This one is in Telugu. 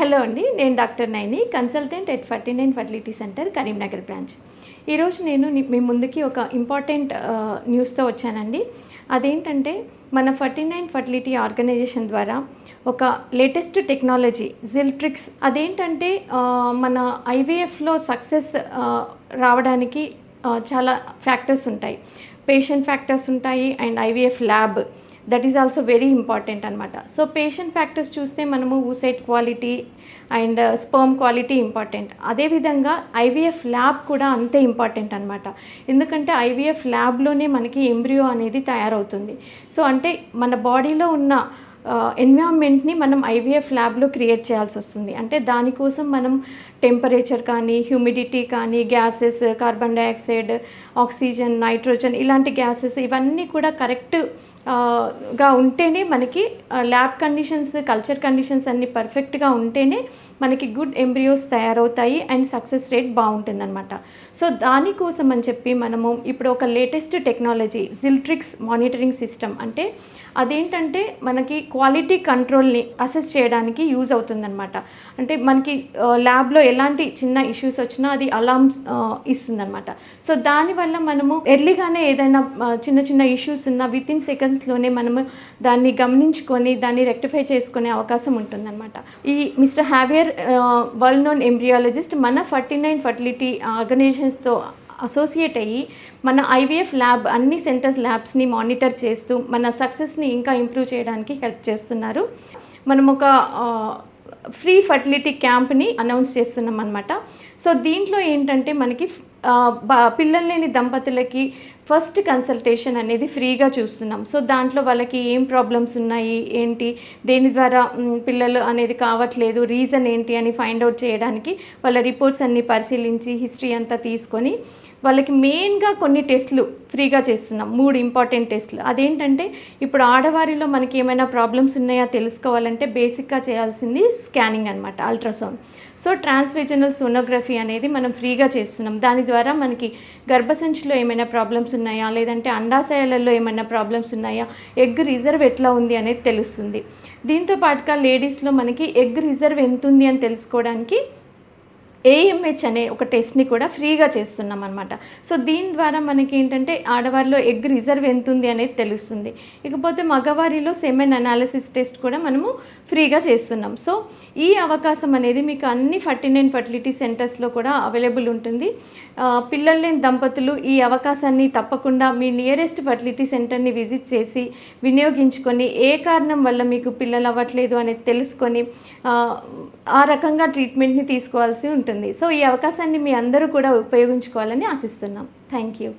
హలో అండి నేను doctor Naini consultant at forty nine fertility centre Karimnagar branch. ఈరోజు నేను మీ ముందుకి ఒక ఇంపార్టెంట్ న్యూస్తో వచ్చానండి. అదేంటంటే మన ఫార్టీ నైన్ ఫర్టిలిటీ ఆర్గనైజేషన్ ద్వారా ఒక లేటెస్ట్ టెక్నాలజీ జిల్ట్రిక్స్ అదేంటంటే మన ఐవీఎఫ్లో సక్సెస్ రావడానికి చాలా ఫ్యాక్టర్స్ ఉంటాయి. పేషెంట్ ఫ్యాక్టర్స్ ఉంటాయి and IVF lab. That is also very important అనమాట సో పేషెంట్ ఫ్యాక్టర్స్ చూస్తే మనము oocyte quality and sperm quality important అదేవిధంగా ఐవీఎఫ్ ల్యాబ్ కూడా అంతే ఇంపార్టెంట్ అనమాట ఎందుకంటే ఐవీఎఫ్ ల్యాబ్లోనే మనకి ఎంబ్రియో అనేది తయారవుతుంది. సో అంటే మన బాడీలో ఉన్న uh, ఎన్విరాన్మెంట్ని మనం ఐవీఎఫ్ ల్యాబ్లో క్రియేట్ చేయాల్సి వస్తుంది. అంటే దానికోసం మనం టెంపరేచర్ కానీ హ్యూమిడిటీ కానీ gases carbon dioxide oxygen nitrogen ఇలాంటి గ్యాసెస్ ఇవన్నీ కూడా కరెక్ట్ గా ఉంటేనే మనకి ల్యాబ్ కండిషన్స్ కల్చర్ కండిషన్స్ అన్నీ పర్ఫెక్ట్గా ఉంటేనే మనకి గుడ్ ఎంబ్రియోస్ తయారవుతాయి అండ్ సక్సెస్ రేట్ బాగుంటుందన్నమాట. సో దానికోసం అని చెప్పి మనము ఇప్పుడు ఒక లేటెస్ట్ టెక్నాలజీ జిల్ట్రిక్స్ మానిటరింగ్ సిస్టమ్ అంటే అదేంటంటే మనకి క్వాలిటీ కంట్రోల్ని అసెస్ చేయడానికి యూజ్ అవుతుందన్నమాట. అంటే మనకి ల్యాబ్లో ఎలాంటి చిన్న ఇష్యూస్ వచ్చినా అది అలార్మ్స్ ఇస్తుందన్నమాట. సో దానివల్ల మనము ఎర్లీగానే ఏదైనా చిన్న చిన్న ఇష్యూస్ ఉన్న విత్ ఇన్ సెకండ్స్ సెకండ్స్లోనే మనము దాన్ని గమనించుకొని దాన్ని రెక్టిఫై చేసుకునే అవకాశం ఉంటుందన్నమాట. ఈ mister Javier world known embryologist మన ఫార్టీ నైన్ ఫర్టిలిటీ ఆర్గనైజేషన్స్తో అసోసియేట్ అయ్యి మన ఐవీఎఫ్ ల్యాబ్ అన్ని సెంటర్స్ ల్యాబ్స్ని మానిటర్ చేస్తూ మన సక్సెస్ని ఇంకా ఇంప్రూవ్ చేయడానికి హెల్ప్ చేస్తున్నారు. మనం ఒక ఫ్రీ ఫర్టిలిటీ క్యాంప్ని అనౌన్స్ చేస్తున్నాం అనమాట సో దీంట్లో ఏంటంటే మనకి బా- పిల్లలు లేని దంపతులకి ఫస్ట్ కన్సల్టేషన్ అనేది ఫ్రీగా చూస్తున్నాం. సో దాంట్లో వాళ్ళకి ఏం ప్రాబ్లమ్స్ ఉన్నాయి ఏంటి దేని ద్వారా పిల్లలు అనేది కావట్లేదు రీజన్ ఏంటి అని ఫైండ్ అవుట్ చేయడానికి వాళ్ళ రిపోర్ట్స్ అన్ని పరిశీలించి హిస్టరీ అంతా తీసుకొని వాళ్ళకి మెయిన్గా కొన్ని టెస్ట్లు ఫ్రీగా చేస్తున్నాం. మూడు ఇంపార్టెంట్ టెస్ట్లు. అదేంటంటే ఇప్పుడు ఆడవారిలో మనకి ఏమైనా ప్రాబ్లమ్స్ ఉన్నాయా తెలుసుకోవాలంటే బేసిక్గా చేయాల్సింది స్కానింగ్ అనమాట అల్ట్రాసౌండ్. సో ట్రాన్స్వేజనల్ సోనోగ్రఫీ అనేది మనం ఫ్రీగా చేస్తున్నాం. దాని ద్వారా మనకి గర్భసంచిలో ఏమైనా ప్రాబ్లమ్స్ ఉన్నాయా? లేదంటే అండాశయాలలో ఏమైనా ప్రాబ్లమ్స్ ఉన్నాయా? ఎగ్ రిజర్వ్ ఎట్లా ఉంది అనేది తెలుస్తుంది. దీంతో పాటుగా లేడీస్లో మనకి ఎగ్ రిజర్వ్ ఎంత ఉంది అని తెలుసుకోవడానికి ఏఎంహెచ్ అనే ఒక టెస్ట్ని కూడా ఫ్రీగా చేస్తున్నాం అనమాట సో దీని ద్వారా మనకి ఏంటంటే ఆడవారిలో ఎగ్ రిజర్వ్ ఎంత ఉంది అనేది తెలుస్తుంది. ఇకపోతే మగవారిలో సెమెన్ అనాలిసిస్ టెస్ట్ కూడా మనము ఫ్రీగా చేస్తున్నాం. సో ఈ అవకాశం అనేది మీకు అన్ని ఫార్టీ నైన్ ఫర్టిలిటీ సెంటర్స్లో కూడా అవైలబుల్ ఉంటుంది. పిల్లలు లేని దంపతులు ఈ అవకాశాన్ని తప్పకుండా మీ నియరెస్ట్ ఫర్టిలిటీ సెంటర్ని విజిట్ చేసి వినియోగించుకొని ఏ కారణం వల్ల మీకు పిల్లలు అవ్వట్లేదు అనేది తెలుసుకొని ఆ, రకంగా ట్రీట్మెంట్ని తీసుకోవాల్సి ఉంటుంది. ఉంటుంది. సో ఈ అవకాశాన్ని మీ అందరూ కూడా ఉపయోగించుకోవాలని ఆశిస్తున్నాం. Thank you